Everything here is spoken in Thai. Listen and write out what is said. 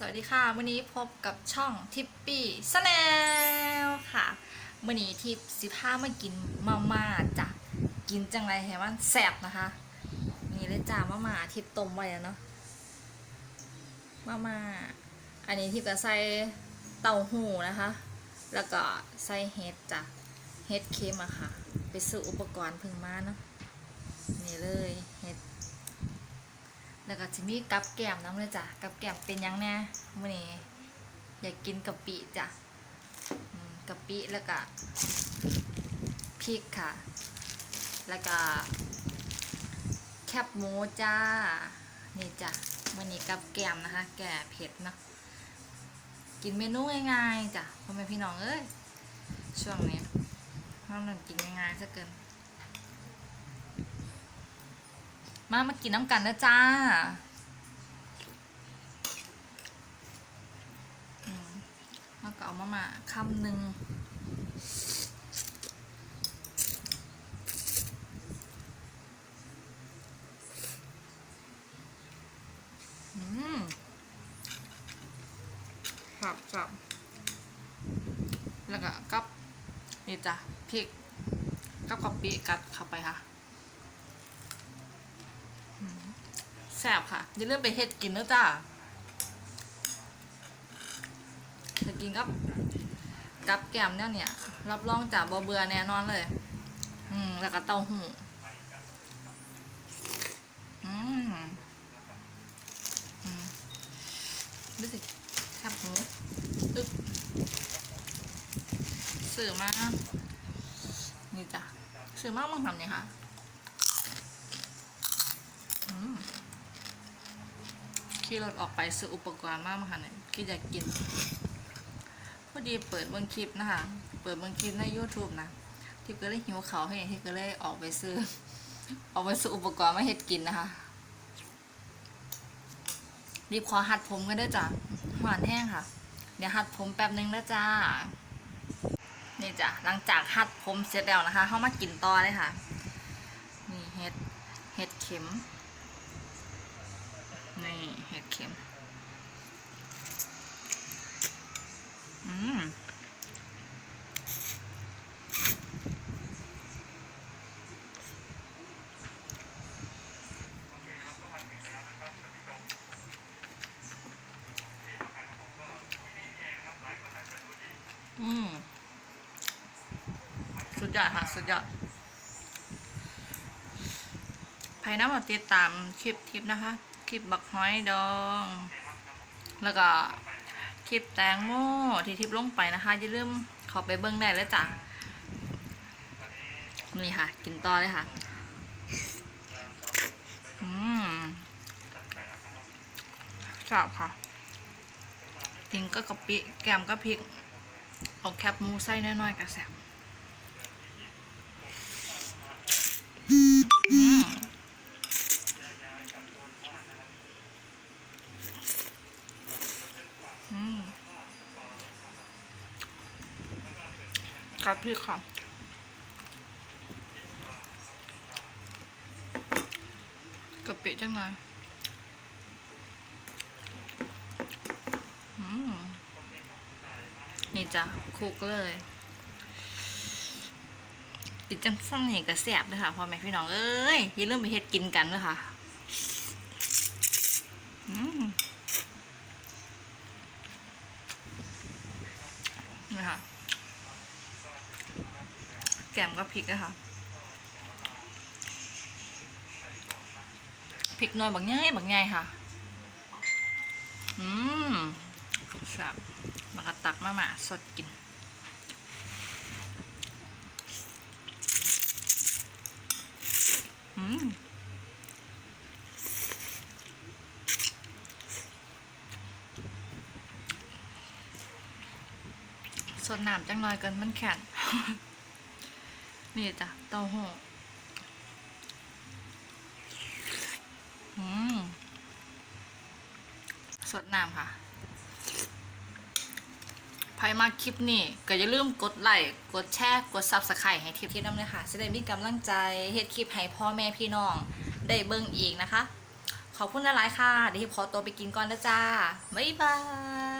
สวัสดีค่ะ วันนี้พบกับช่องทิปปี้สแนลค่ะวันนี้ทิปสิพามากินมาม่าจ้ะกินจังไรเห็นว่าแสบนะคะ นี่เลยจ้ามาม่าทิปต้มไว้แล้วเนาะมาม่าอันนี้ทิปจะใส่เต้าหู้นะคะ แล้วก็ใส่เห็ดจ้ะเห็ดเค็มอะค่ะ ไปซื้ออุปกรณ์พิ่งมาเนาะนี่เลยเห็ด แล้วก็จะมีกับแกมน้ำเลยจ้ะกับแกมเป็นยังแน่มื่อนี้อยากกินกะปิจ้ะกะปิแล้วก็พริกค่ะ แล้วก็แคบหมูจ้า นี่จ้ะมื่อนี้กับแกมนะคะ แก่เผ็ดเนาะกินเมนูง่ายๆจ้ะพ่อแม่พี่น้องเอ้ยช่วงนี้ห้ามนั่งกินง่ายๆซะเกิน มามากินน้ำกันนะจ้ามแล้วก็เอามามาคำหนึ่งอืมครับครับแล้วก็กับนี่จ้ะพริกกับกะปิกัดเข้าไปค่ะ แซ่บค่ะ อย่าลืมไปเฮ็ดกินนะจ้าจะกินกับกับแกมเนี่ยเนี่ยรับรองจากบ่เบือแน่นอนเลย อืม แล้วก็เต้าหู้อืมอืมดูสิแคบหมูอึ๊บสื่อมานี่จ้ะสื่อมากมึงทำเนี่ยค่ะ อืม ขี่รถออกไปซื้ออุปกรณ์มากมาค่ะเนี่ยที่อยากกิน พอดีเปิดเบิ่งคลิปนะคะ เปิดเบิ่งคลิปใน YouTube นะที่ก็เลยหิวเขาให้ที่ก็เลยออกไปซื้อ ออกไปซื้ออุปกรณ์มาเฮ็ดกินนะคะ รีบขอหัดผมกันด้วยจ้ะหวานแห้งค่ะ เดี๋ยวหัดผมแป๊บนึงแล้วจ้า นี่จ้ะหลังจากหัดผมเสร็จแล้วนะคะ เข้ามากินต่อเลยค่ะ นี่เห็ดเห็ดเข็ม นี่เห็ดเข็ม อืมอืมสุดยอดค่ะ สุดยอดภายในมาติดตามคลิปทิปนะคะ คลิปบักห้อยดอง แล้วก็คลิปแตงโมที่ทิปลงไปนะคะอย่าลืมขอไปเบิ้งได้แล้วจ้ะนี่ค่ะ กินต่อเลยค่ะ อืมชอบค่ะทิ้งก็กะปิแกมก็พริกเอาแคบมูไส้น้อยๆกระแสบอืม อืม กับพี่ค่ะกะปิจังเลยอืมนี่จ้ะคลุกเลยติดจังสั่งนี่กระแสบเลยค่ะพ่อแม่พี่น้อง เอ้ยอย่าลืมไปเฮ็ดกินกันเลยค่ะอืมนี่ค่ะ แกมก็พริกนะคะพริกหน่อยบางง่ายบางง่ายค่ะ อืมครับมากระตักมาหมาสดกิน อืมสดน้ำจังหน่อยกันมันแข็ง นี่จ้ะเต้าหู้อืมสดน้ำค่ะใครมาคลิปนี้ก็อย่าลืมกดไลค์ กดแชร์ กดซับสไครต์ให้ทิปที่น้ำเลยค่ะจะได้มีกำลังใจเฮ็ดคลิปให้พ่อแม่พี่น้อง ได้เบิ่งอีกนะคะ ขอบคุณหลายๆค่ะ เดี๋ยวพย์ขอตัวไปกินก่อนนะจ้า บ๊ายบาย